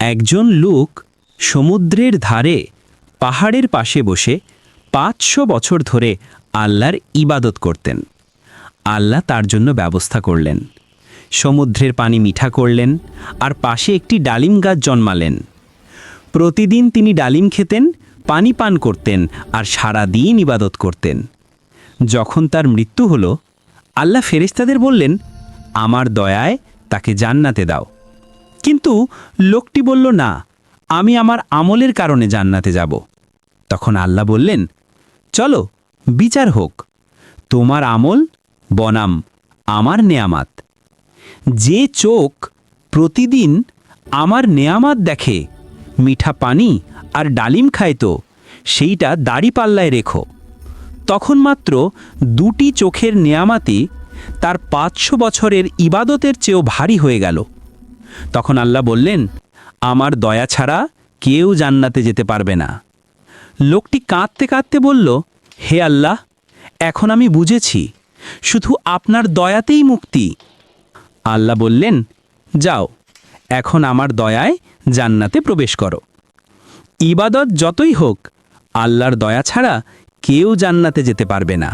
একজন লোক সমুদ্রের ধারে, পাহাড়ের পাশে বসে পাঁচশো বছর ধরে আল্লাহর ইবাদত করতেন। আল্লাহ তার জন্য ব্যবস্থা করলেন। সমুদ্রের পানি মিঠা করলেন আর পাশে একটি ডালিম গাছ জন্মালেন। প্রতিদিন তিনি ডালিম খেতেন, পানি পান করতেন আর সারা দিন ইবাদত করতেন। যখন তার মৃত্যু হলো, আল্লাহ ফেরেশতাদের বললেন, আমার দয়ায় তাকে জান্নাতে দাও। কিন্তু লোকটি বলল, না, আমি আমার আমলের কারণে জান্নাতে যাব। তখন আল্লাহ বললেন, চলো, বিচার হোক। তোমার আমল বনাম, আমার নেয়ামাত। যে চোখ প্রতিদিন আমার নেয়ামাত দেখে, মিঠা পানি আর ডালিম খাইতো সেইটা দাড়ি পাল্লায় রেখো। তখন মাত্র দুটি চোখের নেয়ামাতি তার পাঁচশো বছরের ইবাদতের চেয়েও ভারী হয়ে গেল। তখন আল্লাহ বললেন, আমার দয়া ছাড়া কেউ জান্নাতে যেতে পারবে না। লোকটি কাঁদতে কাঁদতে বলল, হে আল্লাহ, এখন আমি বুঝেছি, শুধু আপনার দয়াতেই মুক্তি। আল্লাহ বললেন, যাও, এখন আমার দয়ায় জান্নাতে প্রবেশ করো। ইবাদত যতই হোক, আল্লাহর দয়া ছাড়া কেউ জান্নাতে যেতে পারবে না।